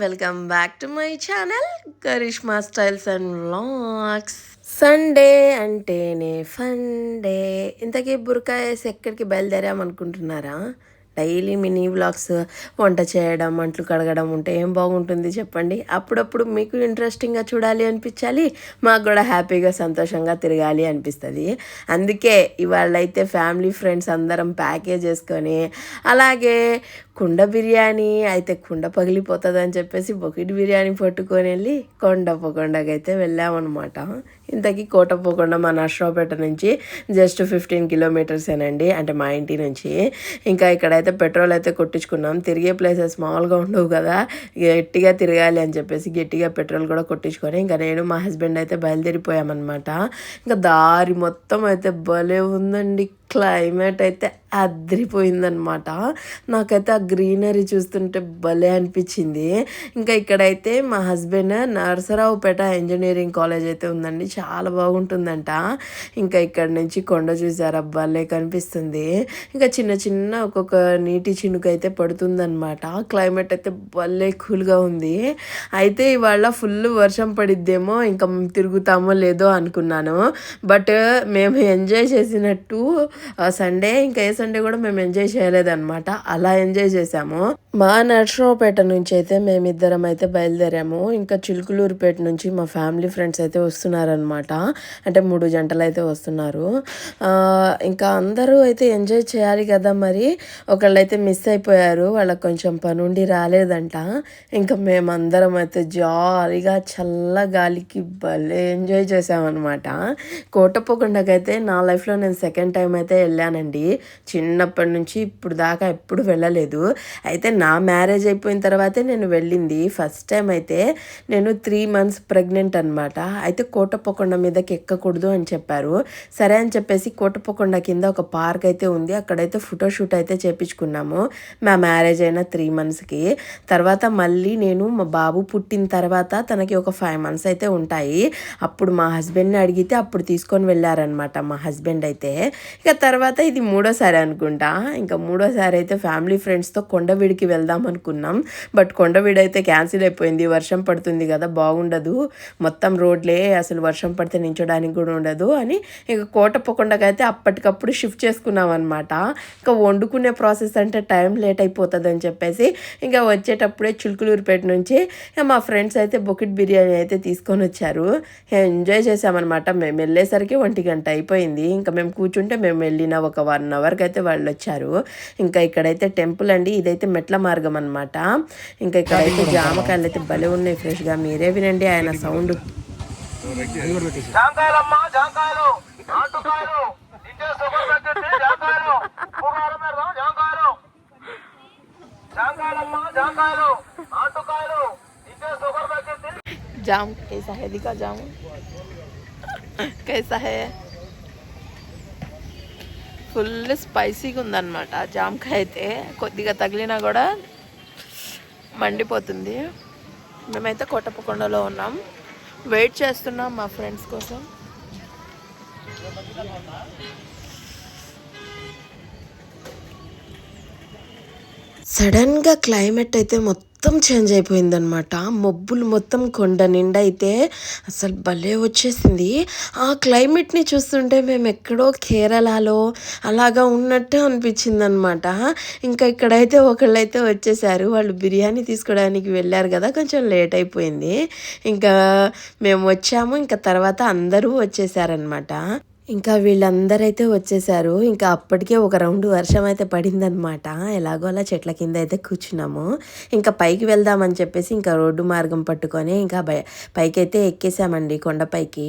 Welcome back to my channel Karishma styles and vlogs. Sunday అంటేనే fun day ఇంతకీ బుర్కా వేసి ఎక్కడికి బయలుదేరామనుకుంటున్నారా? డైలీ మినీ వ్లాగ్స్ వంట చేయడం అంట్లు కడగడం ఉంటే ఏం బాగుంటుంది చెప్పండి? అప్పుడప్పుడు మీకు ఇంట్రెస్టింగ్గా చూడాలి అనిపించాలి మాకు కూడా హ్యాపీగా సంతోషంగా తిరగాలి అనిపిస్తుంది. అందుకే ఇవాళైతే ఫ్యామిలీ ఫ్రెండ్స్ అందరం ప్యాకేజ్ చేసుకొని అలాగే కుండ బిర్యానీ అయితే కుండ పగిలిపోతుంది అని చెప్పేసి బొకిట్ బిర్యానీ పట్టుకొని వెళ్ళి కొండపకొండకైతే వెళ్ళామన్నమాట. ఇంతకీ కోటప్పకొండ మా నర్సరావుపేట నుంచి జస్ట్ ఫిఫ్టీన్ కిలోమీటర్సేనండి అంటే మా ఇంటి నుంచి. ఇంకా ఇక్కడ అయితే పెట్రోల్ అయితే కొట్టించుకున్నాం. తిరిగే ప్లేసెస్ మామూలుగా ఉండవు కదా. గట్టిగా తిరగాలి అని చెప్పేసి గట్టిగా పెట్రోల్ కూడా కొట్టించుకొని ఇంకా నేను మా హస్బెండ్ అయితే బయలుదేరిపోయామన్నమాట. ఇంకా దారి మొత్తం అయితే భలే ఉందండి. క్లైమేట్ అయితే అదిరిపోయిందనమాట నాకైతే ఆ గ్రీనరీ చూస్తుంటే భలే అనిపించింది. ఇంకా ఇక్కడైతే మా హస్బెండ్ నరసరావుపేట ఇంజనీరింగ్ కాలేజ్ అయితే ఉందండి. చాలా బాగుంటుందంట. ఇంకా ఇక్కడ నుంచి కొండ చూసారా? భలే కనిపిస్తుంది. ఇంకా చిన్న చిన్న ఒక్కొక్క నీటి చినుకు అయితే పడుతుందనమాట క్లైమేట్ అయితే భలే కూల్గా ఉంది. అయితే ఇవాళ ఫుల్ వర్షం పడిద్దేమో ఇంకా తిరుగుతామో లేదో అనుకున్నాను. బట్ మేము ఎంజాయ్ చేసినట్టు సండే ఇంకా ఏ సండే కూడా మేము ఎంజాయ్ చేయలేదన్నమాట. అలా ఎంజాయ్ చేసాము. మా నర్సరావుపేట నుంచి అయితే మేమిద్దరం అయితే బయలుదేరాము. ఇంకా చిలుకులూరుపేట నుంచి మా ఫ్యామిలీ ఫ్రెండ్స్ అయితే వస్తున్నారనమాట అంటే మూడు జంటలు అయితే వస్తున్నారు. ఇంకా అందరూ అయితే ఎంజాయ్ చేయాలి కదా మరి. ఒకళ్ళైతే మిస్ అయిపోయారు. వాళ్ళకి కొంచెం పనుండి రాలేదంట. ఇంకా మేమందరం అయితే జాలీగా చల్ల గాలికి భలే ఎంజాయ్ చేసామన్నమాట. అయితే నా లైఫ్లో నేను సెకండ్ టైం అయితే వెళ్ళానండి. చిన్నప్పటి నుంచి ఇప్పుడు దాకా ఎప్పుడు వెళ్ళలేదు. అయితే నా మ్యారేజ్ అయిపోయిన తర్వాతే నేను వెళ్ళింది. ఫస్ట్ టైం అయితే నేను త్రీ మంత్స్ ప్రెగ్నెంట్ అనమాట అయితే కోటప్పకొండ మీదకి ఎక్కకూడదు అని చెప్పారు. సరే అని చెప్పేసి కోటప్పకొండ కింద ఒక పార్క్ అయితే ఉంది. అక్కడైతే ఫోటోషూట్ అయితే చేపించుకున్నాము. మా మ్యారేజ్ అయిన త్రీ మంత్స్కి. తర్వాత మళ్ళీ నేను మా బాబు పుట్టిన తర్వాత తనకి ఒక ఫైవ్ మంత్స్ అయితే ఉంటాయి. అప్పుడు మా హస్బెండ్ని అడిగితే అప్పుడు తీసుకొని వెళ్ళారనమాట మా హస్బెండ్ అయితే. ఇక తర్వాత ఇది మూడోసారి అనుకుంటా. ఇంకా మూడోసారి అయితే ఫ్యామిలీ ఫ్రెండ్స్తో కొండవీడికి వెళ్దాం అనుకున్నాం. బట్ కొండవీడు అయితే క్యాన్సిల్ అయిపోయింది. వర్షం పడుతుంది కదా బాగుండదు. మొత్తం రోడ్లే అసలు వర్షం పడితే నించోడానికి కూడా ఉండదు అని ఇక అయితే అప్పటికప్పుడు షిఫ్ట్ చేసుకున్నాం అనమాట ఇంకా వండుకునే ప్రాసెస్ అంటే టైం లేట్ అయిపోతుంది అని చెప్పేసి ఇంకా వచ్చేటప్పుడే చిలుకులూరుపేట నుంచి మా ఫ్రెండ్స్ అయితే బొకెట్ బిర్యానీ అయితే తీసుకొని వచ్చారు. ఎంజాయ్ చేసామన్నమాట మేము వెళ్ళేసరికి ఒంటి గంట అయిపోయింది. ఇంకా మేము కూర్చుంటే మేము వెళ్ళిన ఒక వన్ అవర్కి అయితే వాళ్ళు వచ్చారు ఇంకా ఇక్కడైతే టెంపుల్ అండి ఇదైతే మెట్ల మార్గం అనమాట ఇంకా ఇక్కడైతే జామకాయలు అయితే భలే ఉన్నాయి ఫ్రెష్గా మీరే వినండి ఆయన సౌండ్ జాంకాయలమ్మ జాంకాయలు నాటుకాయలు ఇంటే సూపర్ మార్కెట్ జాంకాయలు పుగారం పెడదాం జాంకాయలు జాంకాయలమ్మ జాంకాయలు నాటుకాయలు ఇంటే సూపర్ మార్కెట్ जाम कैसा है दिखा जाम कैसा है ఫుల్ స్పైసీగా ఉందన్నమాట. జామకాయ అయితే కొద్దిగా తగిలినా కూడా మండిపోతుంది. మేమైతే కొట్టపకొండలో ఉన్నాం. వెయిట్ చేస్తున్నాం మా ఫ్రెండ్స్ కోసం. సడన్గా క్లైమేట్ అయితే మొత్తం మొత్తం చేంజ్ అయిపోయిందనమాట మబ్బులు మొత్తం కొండ నిండా అయితే అసలు భలే వచ్చేసింది. ఆ క్లైమేట్ని చూస్తుంటే మేము ఎక్కడో కేరళలో అలాగా ఉన్నట్టు అనిపించింది అనమాట ఇంకా ఇక్కడైతే ఒకళ్ళైతే వచ్చేసారు. వాళ్ళు బిర్యానీ తీసుకోవడానికి వెళ్ళారు కదా కొంచెం లేట్ అయిపోయింది. ఇంకా మేము వచ్చాము. ఇంకా తర్వాత అందరూ వచ్చేసారనమాట ఇంకా వీళ్ళందరైతే వచ్చేసారు. ఇంకా అప్పటికే ఒక రౌండ్ వర్షం అయితే పడిందనమాట ఎలాగో అలా చెట్ల కింద అయితే కూర్చున్నాము. ఇంకా పైకి వెళ్దామని చెప్పేసి ఇంకా రోడ్డు మార్గం పట్టుకొని ఇంకా బయ పైకి అయితే ఎక్కేసామండి కొండపైకి.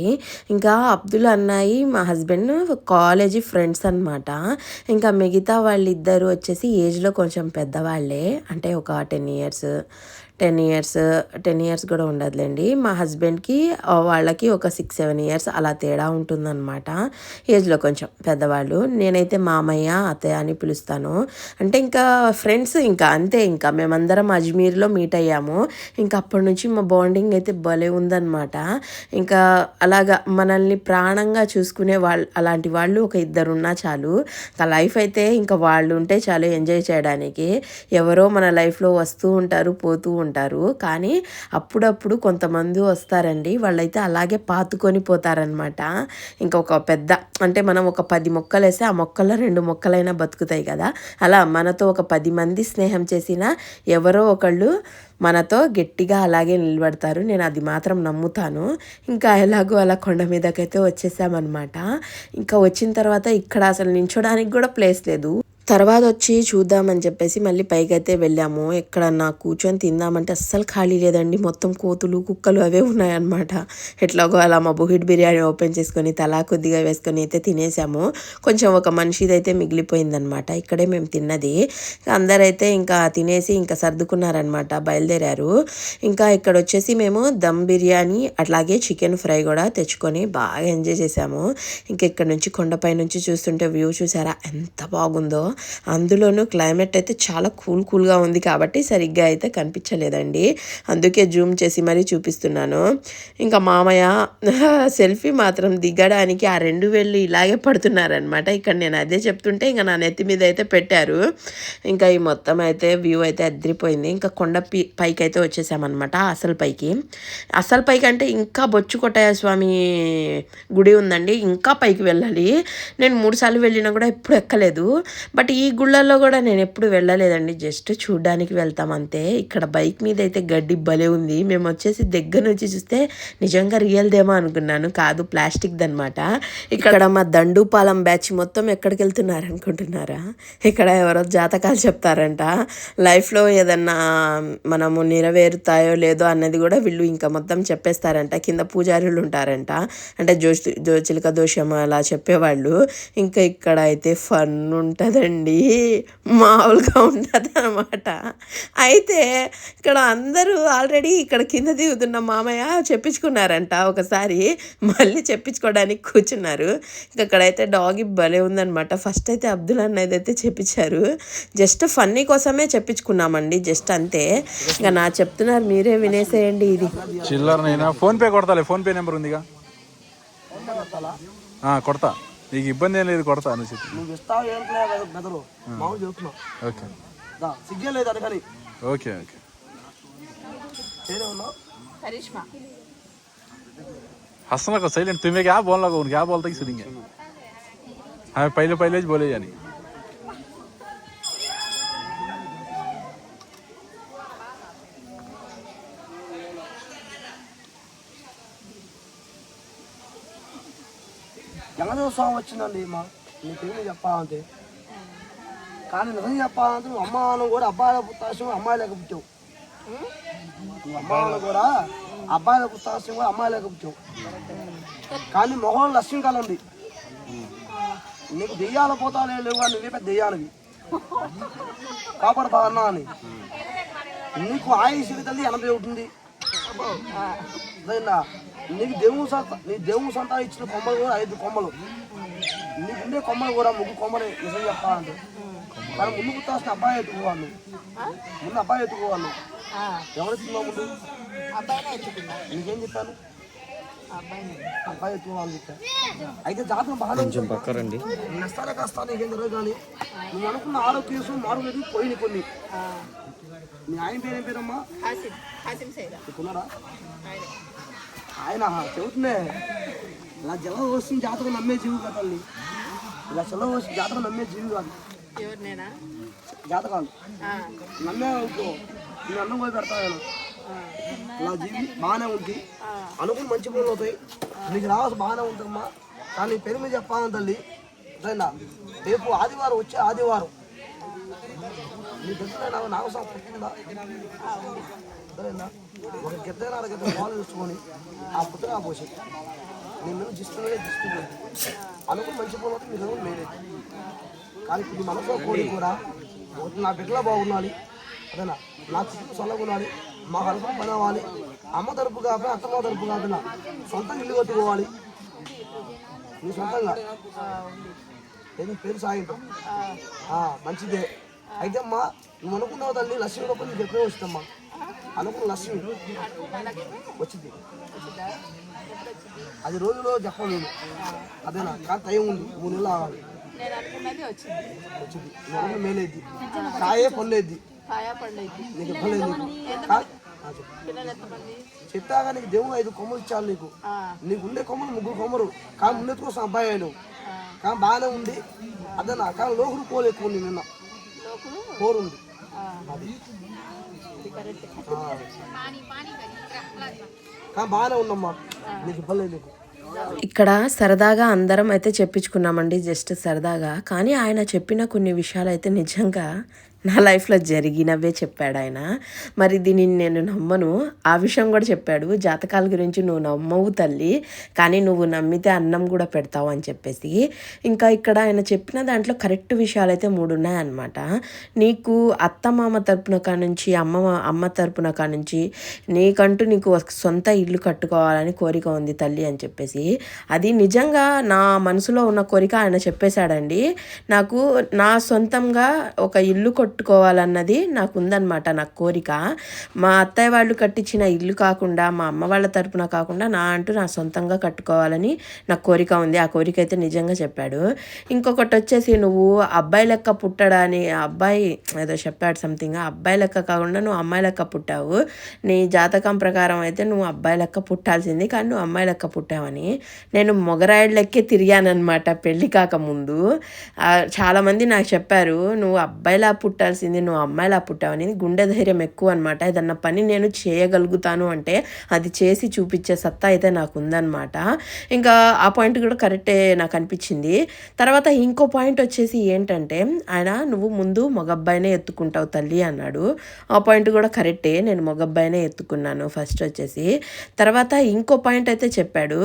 ఇంకా అబ్దుల్ అన్నాయి మా హస్బెండ్ కాలేజీ ఫ్రెండ్స్ అనమాట ఇంకా మిగతా వాళ్ళిద్దరూ వచ్చేసి ఏజ్లో కొంచెం పెద్దవాళ్ళే. అంటే ఒక ten years ten years ten years కూడా ఉండదులేండి. మా హస్బెండ్కి వాళ్ళకి ఒక సిక్స్ సెవెన్ ఇయర్స్ అలా తేడా ఉంటుందన్నమాట. ఏజ్లో కొంచెం పెద్దవాళ్ళు. నేనైతే మామయ్య అత్తయ్య అని పిలుస్తాను. అంటే ఇంకా ఫ్రెండ్స్ ఇంకా అంతే ఇంకా. మేమందరం అజ్మీర్లో మీట్ అయ్యాము. ఇంకా అప్పటి నుంచి మా బాండింగ్ అయితే భలే ఉందన్నమాట. ఇంకా అలాగా మనల్ని ప్రాణంగా చూసుకునే వాళ్ళు అలాంటి వాళ్ళు ఒక ఇద్దరు ఉన్నా చాలు. ఇంకా లైఫ్ అయితే ఇంకా వాళ్ళు ఉంటే చాలు ఎంజాయ్ చేయడానికి. ఎవరో మన లైఫ్లో వస్తూ ఉంటారు పోతూ ఉంటారు. ఉంటారు. కానీ అప్పుడప్పుడు కొంతమంది వస్తారండి. వాళ్ళైతే అలాగే పాతుకొని పోతారనమాట ఇంకొక పెద్ద అంటే మనం ఒక పది మొక్కలు వేస్తే ఆ మొక్కల్లో రెండు మొక్కలైనా బతుకుతాయి కదా. అలా మనతో ఒక పది మంది స్నేహం చేసిన ఎవరో ఒకళ్ళు మనతో గట్టిగా అలాగే నిలబడతారు. నేను అది మాత్రం నమ్ముతాను. ఇంకా ఎలాగో అలా కొండ మీదకైతే వచ్చేసామన్నమాట. ఇంకా వచ్చిన తర్వాత ఇక్కడ అసలు నించోడానికి కూడా ప్లేస్ లేదు. తర్వాత వచ్చి చూద్దామని చెప్పేసి మళ్ళీ పైకి అయితే వెళ్ళాము. నా కూర్చొని తిందామంటే అస్సలు ఖాళీ లేదండి. మొత్తం కోతులు కుక్కలు అవే ఉన్నాయన్నమాట. ఎట్లాగో అలా మా బుహిట్ బిర్యానీ ఓపెన్ చేసుకొని తలా కొద్దిగా వేసుకొని అయితే తినేసాము. కొంచెం ఒక మనిషిది అయితే మిగిలిపోయిందనమాట ఇక్కడే మేము తిన్నది. అందరైతే ఇంకా తినేసి ఇంకా సర్దుకున్నారనమాట బయలుదేరారు. ఇంకా ఇక్కడ వచ్చేసి మేము దమ్ బిర్యానీ అట్లాగే చికెన్ ఫ్రై కూడా తెచ్చుకొని బాగా ఎంజాయ్ చేసాము. ఇంకా ఇక్కడ నుంచి కొండపై నుంచి చూస్తుంటే వ్యూ చూసారా? ఎంత బాగుందో. అందులోనూ క్లైమేట్ అయితే చాలా కూల్ కూల్గా ఉంది కాబట్టి సరిగ్గా అయితే కనిపించలేదండి. అందుకే జూమ్ చేసి మరీ చూపిస్తున్నాను. ఇంకా మామయ్య సెల్ఫీ మాత్రం దిగడానికి ఆ రెండు వేళ్ళు ఇలాగే పడుతున్నారనమాట ఇక్కడ నేను అదే చెప్తుంటే ఇంకా నా నెత్తి మీద అయితే పెట్టారు. ఇంకా ఈ మొత్తం అయితే వ్యూ అయితే అదిరిపోయింది. ఇంకా కొండ పి పైకి అయితే వచ్చేసామన్నమాట అసలు పైకి. అసలు పైకి అంటే ఇంకా బొచ్చు కొట్టయ్య స్వామి గుడి ఉందండి. ఇంకా పైకి వెళ్ళాలి. నేను మూడుసార్లు వెళ్ళినా కూడా ఎప్పుడు ఎక్కలేదు. బట్ బట్ ఈ గుళ్ళల్లో కూడా నేను ఎప్పుడు వెళ్ళలేదండి. జస్ట్ చూడ్డానికి వెళ్తాం అంతే. ఇక్కడ బైక్ మీద అయితే గడ్డి భలే ఉంది. మేము వచ్చేసి దగ్గర నుంచి చూస్తే నిజంగా రియల్దేమో అనుకున్నాను. కాదు ప్లాస్టిక్ అనమాట ఇక్కడ మా దండుపాలెం బ్యాచ్ మొత్తం ఎక్కడికి వెళ్తున్నారు అనుకుంటున్నారా? ఇక్కడ ఎవరో జాతకాలు చెప్తారంట. లైఫ్లో ఏదన్నా మనము నెరవేరుతాయో లేదో అన్నది కూడా వీళ్ళు ఇంకా మొత్తం చెప్పేస్తారంట. కింద పూజారులు ఉంటారంట. అంటే జోషి జో చిలక దోషం అలా చెప్పేవాళ్ళు. ఇంకా ఇక్కడ అయితే ఫన్ ఉంటుందండి. మామూలుగా ఉండదు అనమాట అయితే ఇక్కడ అందరూ ఆల్రెడీ ఇక్కడ కింద దిగుతున్న మామయ్య చెప్పించుకున్నారంట ఒకసారి. మళ్ళీ చెప్పించుకోవడానికి కూర్చున్నారు. ఇంకా అక్కడైతే డాగి భలే ఉందనమాట ఫస్ట్ అయితే అబ్దుల్ అన్నది అయితే చెప్పించారు. జస్ట్ ఫన్నీ కోసమే చెప్పించుకున్నామండి. జస్ట్ అంతే. ఇంకా నా చెప్తున్నారు మీరే వినేసేయండి ఇది. చిల్లర ఫోన్పే ఫోన్పే కొడతాలే. నెంబర్ ఉందిగా. కొడతా. నీకు ఇబ్బంది ఏం లేదు కొడతా అని చెప్పి నువ్వు ఇస్తావు ఏంట్లే కదా బెదరు మామూలు చెబుతున్నావు ఓకే దా, సిగ్గే లేదు అడగని ఓకే ఓకే చేరే ఉన్నావు हंसना को साइलेंट तुम्हें क्या बोलना को क्या बोलता कि सुनेंगे हमें पहले पहले ही बोले यानी సంవత్సరం వచ్చిందండి మా నీ ఏమి చెప్పాలంటే. కానీ నిజం చెప్పాలంటే నువ్వు అమ్మాను కూడా అబ్బాయిల పుత్తాశం అమ్మాయిలకు పుట్టావు. నువ్వు అమ్మాను కూడా అబ్బాయిల పుత్తాశం కూడా అమ్మాయిలకు పుట్టావు. కానీ మొహం లక్ష్యం కలండి నీకు దెయ్యాల పోతాలే లేవు కానీ నువ్వే పెద్ద దెయ్యాలవి కాపాడుతా అన్నా అని. నీకు ఆయుష్ తల్లి ఎనభై ఉంటుంది నీకు దేవుని సంత నీ దేవుని సంత ఇచ్చిన కొమ్మలు కూడా ఐదు కొమ్మలు. నీకు ఉండే కొమ్మలు కూడా ముగ్గు కొమ్మలే నిజం చెప్పాలంటే. కానీ ముందు పుట్టాల్సిన అబ్బాయి ఎత్తుకోవాలి ముందు అబ్బాయి ఎత్తుకోవాలి ఎవరు ఎత్తుకున్నావు ముందు? నీకేం చెప్పాను? అబ్బాయి ఎత్తుకోవాలి అయితే జాతకం బాగానే కొంచెం పక్కరండి నష్టాలే కాస్తా నీకేం జరగదు కానీ నువ్వు అనుకున్న ఆరో కేసు మారు లేదు పోయినాయి కొన్ని. మీ ఆయన పేరు పేరమ్మా? చెప్పున్నారా ఆయన. చెబుతుందే. ఇలా జల వస్తుంది జాతకం నమ్మే జీవి కదా తల్లి. ఇలా జల వస్తుంది జాతకం నమ్మే జీవి కాదు. జాతకాలు. నమ్మే అనుకో నేను అన్నం పోయి పెడతాను ఇలా జీవి బాగానే ఉంది. అనుకుని మంచి పనులు అవుతాయి. నీకు రావాల్సి బాగానే ఉంటుందమ్మా కానీ పేరు మీద చెప్పాలని తల్లి. రేపు ఆదివారం వచ్చే ఆదివారం. నీ దగ్గర నాకు పుట్టిందా? అదేనా ఒక గిద్ద అర గిద్ద పాలు చూసుకొని ఆ పుట్టిన పోసి. నీ మీద దిస్తున్నదే దిస్తుంది అనుకుని మంచి పనులు అవుతుంది మీరు మేలేదు కానీ ఇది మనసులో కోడి కూడా ఒకటి నా బిడ్డలో బాగుండాలి. అదేనా? నా చుట్టూ చల్లగా ఉండాలి. మా కలుపు పని అవ్వాలి. అమ్మ తరపు కాకపోయినా అత్తమ్మ తరపు కాకపోయినా సొంతంగా ఇల్లు కట్టుకోవాలి. నీ సొంతంగా. ఏదో పేరు ఆ, మంచిదే. అయితే అమ్మా నువ్వు అనుకున్నావు తల్లి లక్ష్మి లోపల నీకు ఎప్పుడో వస్తుందమ్మా. అనుకున్న లక్ష్మి. వచ్చింది. అది రోజులో చెప్పలేదు. అదేనా? కానీ టైం ఉంది. మూడు నెలలు ఆగాలి. వచ్చింది. నువ్వు మేలేద్ది కాయే పనులేద్ది నీకు ఇవ్వలేదు చెప్పాగా నీకు దేవుడు ఐదు కొమ్మలు ఇచ్చాను నీకు. నీకు ఉండే కొమ్మలు ముగ్గురు కొమ్మరు కానీ ముందెత్తుకో అబ్బాయి నువ్వు కానీ బాగానే ఉంది. అదే నా కానీ లోకుడు పోలు ఎక్కువ ఉంది నిన్న పోరు ఉంది. కానీ బాగానే ఉందమ్మా నీకు నీకు. ఇక్కడ సరదాగా అందరం అయితే చెప్పించుకున్నామండి జస్ట్ సరదాగా. కానీ ఆయన చెప్పిన కొన్ని విషయాలు అయితే నిజంగా నా లైఫ్లో జరిగినవే చెప్పాడు ఆయన. మరి దీనిని నేను నమ్మను. ఆ విషయం కూడా చెప్పాడు. జాతకాల గురించి నువ్వు నమ్మవు తల్లి కానీ నువ్వు నమ్మితే అన్నం కూడా పెడతావు అని చెప్పేసి. ఇంకా ఇక్కడ ఆయన చెప్పిన దాంట్లో కరెక్ట్ విషయాలు అయితే మూడు ఉన్నాయన్నమాట నీకు అత్త మామ తరపున కానుంచి అమ్మ అమ్మ తరపున కానుంచి నీకంటూ నీకు సొంత ఇల్లు కట్టుకోవాలని కోరిక ఉంది తల్లి అని చెప్పేసి. అది నిజంగా నా మనసులో ఉన్న కోరిక ఆయన చెప్పేశాడండి. నాకు నా సొంతంగా ఒక ఇల్లు కొట్టు కొట్టుకోవాలన్నది నాకు ఉందన్నమాట నా కోరిక. మా అత్తయ్య వాళ్ళు కట్టించిన ఇల్లు కాకుండా మా అమ్మ వాళ్ళ తరపున కాకుండా నా అంటూ నా సొంతంగా కట్టుకోవాలని నా కోరిక ఉంది. ఆ కోరిక అయితే నిజంగా చెప్పాడు. ఇంకొకటి వచ్చేసి నువ్వు అబ్బాయి లెక్క పుట్టడాని అబ్బాయి ఏదో చెప్పాడు సంథింగ్ అబ్బాయి లెక్క కాకుండా నువ్వు అమ్మాయి లెక్క పుట్టావు. నీ జాతకం ప్రకారం అయితే నువ్వు అబ్బాయి లెక్క పుట్టాల్సింది కానీ నువ్వు అమ్మాయి లెక్క పుట్టావని. నేను మొగరాయుడు లెక్కే తిరిగానమాట పెళ్ళి కాకముందు. చాలామంది నాకు చెప్పారు నువ్వు అబ్బాయిలా పుట్ట పుట్టాల్సింది నువ్వు అమ్మాయిలా పుట్టావని గుండె ధైర్యం ఎక్కువ అనమాట ఏదన్నా పని నేను చేయగలుగుతాను అంటే అది చేసి చూపించే సత్తా అయితే నాకు ఉందన్నమాట ఇంకా ఆ పాయింట్ కూడా కరెక్టే నాకు అనిపించింది. తర్వాత ఇంకో పాయింట్ వచ్చేసి ఏంటంటే ఆయన నువ్వు ముందు మగబ్బాయినే ఎత్తుకుంటావు తల్లి అన్నాడు. ఆ పాయింట్ కూడా కరెక్టే నేను మగబ్బాయినే ఎత్తుకున్నాను ఫస్ట్ వచ్చేసి. తర్వాత ఇంకో పాయింట్ అయితే చెప్పాడు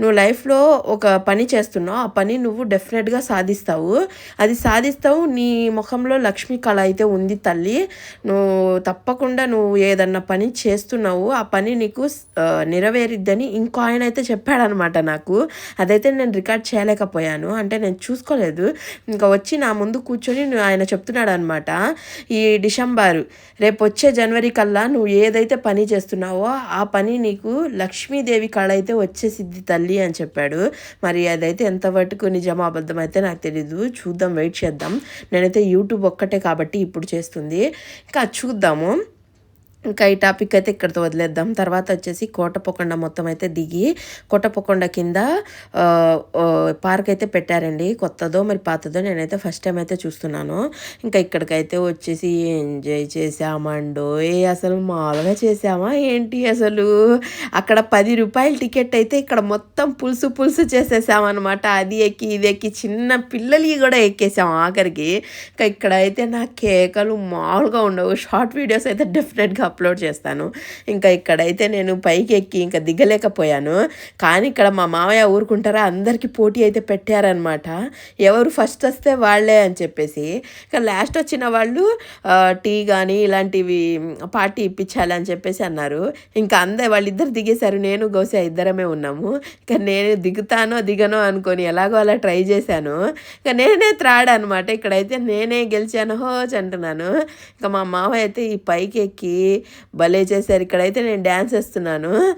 నువ్వు లైఫ్లో ఒక పని చేస్తున్నావు ఆ పని నువ్వు డెఫినెట్గా సాధిస్తావు. అది సాధిస్తావు నీ ముఖంలో లక్ష్మీ కళ అయితే ఉంది తల్లి. నువ్వు తప్పకుండా నువ్వు ఏదన్నా పని చేస్తున్నావు ఆ పని నీకు నెరవేరిద్దని ఇంకో ఆయన అయితే చెప్పాడనమాట నాకు. అదైతే నేను రికార్డ్ చేయలేకపోయాను. అంటే నేను చూసుకోలేదు. ఇంకా వచ్చి నా ముందు కూర్చొని ఆయన చెప్తున్నాడు అనమాట ఈ డిసెంబర్ రేపు వచ్చే జనవరి కల్లా నువ్వు ఏదైతే పని చేస్తున్నావో ఆ పని నీకు లక్ష్మీదేవి కళ అయితే వచ్చేసిద్ది తల్లి అని చెప్పాడు. మరి అదైతే ఎంతవరకు నిజమో అబద్ధం అయితే నాకు తెలీదు. చూద్దాం వెయిట్ చేద్దాం. నేనైతే యూట్యూబ్ ఒక్కటే కాబట్టి ఇప్పుడు చేస్తుంది. ఇంకా చూద్దాము. ఇంకా ఈ టాపిక్ అయితే ఇక్కడితో వదిలేద్దాం. తర్వాత వచ్చేసి కోటపోకొండ మొత్తం అయితే దిగి కోటపోకొండ కింద పార్క్ అయితే పెట్టారండి. కొత్తదో మరి పాతదో నేనైతే ఫస్ట్ టైం అయితే చూస్తున్నాను. ఇంకా ఇక్కడికైతే వచ్చేసి ఎంజాయ్ చేసామండో ఏ అసలు మామూలుగా చేసామా ఏంటి అసలు? అక్కడ పది రూపాయల టికెట్ అయితే ఇక్కడ మొత్తం పులుసు పులుసు చేసేసామన్నమాట. అది ఎక్కి ఇది ఎక్కి చిన్న పిల్లలకి కూడా ఎక్కేసాం ఆఖరికి. ఇంకా ఇక్కడ అయితే నా కేకలు మామూలుగా ఉండవు. షార్ట్ వీడియోస్ అయితే డెఫినెట్గా అప్లోడ్ చేస్తాను. ఇంకా ఇక్కడైతే నేను పైకి ఎక్కి ఇంకా దిగలేకపోయాను. కానీ ఇక్కడ మా మామయ్య ఊరుకుంటారా? అందరికీ పోటీ అయితే పెట్టారనమాట ఎవరు ఫస్ట్ వస్తే వాళ్ళే అని చెప్పేసి. ఇంకా లాస్ట్ వచ్చిన వాళ్ళు టీ కానీ ఇలాంటివి పార్టీ ఇప్పించాలి అని చెప్పేసి అన్నారు. ఇంకా అందరు వాళ్ళిద్దరు దిగేశారు. నేను గౌసే ఇద్దరమే ఉన్నాము. ఇంకా నేను దిగుతానో దిగనో అనుకొని ఎలాగో అలా ట్రై చేశాను. ఇంకా నేనే త్రాడ్ అనమాట ఇక్కడైతే నేనే గెలిచాను హోచ్ అంటున్నాను. ఇంకా మా మామయ్య అయితే ఈ పైకి ఎక్కి భలే చేశారు. ఇక్కడైతే నేను డ్యాన్స్ వేస్తున్నాను.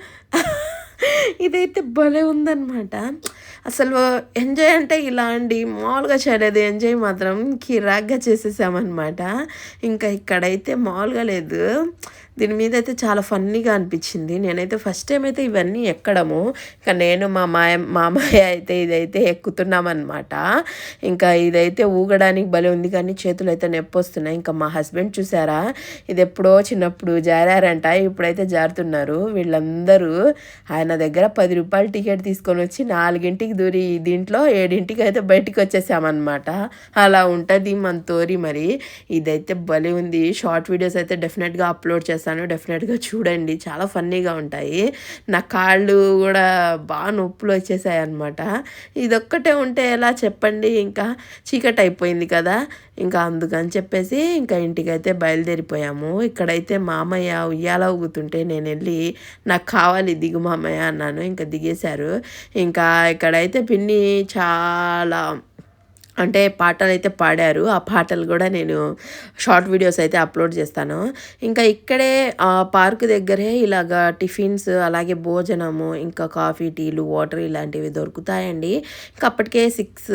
ఇదైతే భలే ఉందన్నమాట. అసలు ఎంజాయ్ అంటే ఇలా అండి. మామూలుగా చేయలేదు ఎంజాయ్ మాత్రం కిరాగ్గా చేసేసామన్నమాట. ఇంకా ఇక్కడైతే మామూలుగా లేదు. దీని మీద అయితే చాలా ఫన్నీగా అనిపించింది. నేనైతే ఫస్ట్ టైం అయితే ఇవన్నీ ఎక్కడము. ఇంకా నేను మా మాయ మామయ్య అయితే ఇదైతే ఎక్కుతున్నామన్నమాట. ఇంకా ఇదైతే ఊగడానికి భలే ఉంది కానీ చేతులు అయితే నొప్పి వస్తున్నాయి ఇంకా మా హస్బెండ్ చూసారా? ఇది ఎప్పుడో చిన్నప్పుడు జారారంట. ఇప్పుడైతే జారుతున్నారు. వీళ్ళందరూ ఆయన దగ్గర పది రూపాయలు టికెట్ తీసుకొని వచ్చి నాలుగింటికి దూరి దీంట్లో ఏడింటికి అయితే బయటికి వచ్చేసామన్నమాట. అలా ఉంటుంది మన తోరి మరి. ఇదైతే భలే ఉంది. షార్ట్ వీడియోస్ అయితే డెఫినెట్గా అప్లోడ్ చేస్తాను. డెఫినెట్గా చూడండి. చాలా ఫన్నీగా ఉంటాయి. నా కాళ్ళు కూడా బాగా నొప్పులు వచ్చేసాయి అనమాట ఇదొక్కటే ఉంటే ఎలా చెప్పండి? ఇంకా చీకటి అయిపోయింది కదా. ఇంకా అందుకని చెప్పేసి ఇంకా ఇంటికైతే బయలుదేరిపోయాము. ఇక్కడైతే మామయ్య ఉయ్యాల ఊగుతుంటే నేను వెళ్ళి నాకు కావాలి దిగు మామయ్య అన్నాను. ఇంకా దిగేశారు. ఇంకా ఇక్కడైతే పిన్ని చాలా అంటే పాటలు అయితే పాడారు. ఆ పాటలు కూడా నేను షార్ట్ వీడియోస్ అయితే అప్లోడ్ చేస్తాను. ఇంకా ఇక్కడే ఆ పార్క్ దగ్గరే ఇలాగా టిఫిన్స్ అలాగే భోజనము ఇంకా కాఫీ టీలు వాటర్ ఇలాంటివి దొరుకుతాయండి. ఇంకా అప్పటికే సిక్స్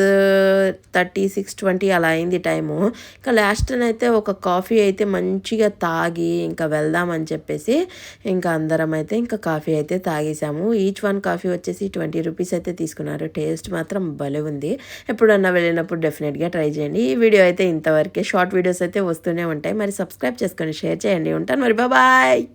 థర్టీ సిక్స్ ట్వంటీ అలా అయింది టైము. ఇంకా లాస్ట్ అయితే ఒక కాఫీ అయితే మంచిగా తాగి ఇంకా వెళ్దామని చెప్పేసి ఇంకా అందరం అయితే ఇంకా కాఫీ అయితే తాగేసాము. ఈచ్ వన్ కాఫీ వచ్చేసి ట్వంటీ రూపీస్ అయితే తీసుకున్నారు. టేస్ట్ మాత్రం భలే ఉంది. ఎప్పుడన్నా వెళ్ళినప్పుడు డెఫినెట్గా ట్రై చేయండి. ఈ వీడియో అయితే ఇంతవరకే. షార్ట్ వీడియోస్ అయితే వస్తూనే ఉంటాయి. మరి సబ్స్క్రైబ్ చేసుకొని షేర్ చేయండి. ఉంటాను మరి. బాయ్.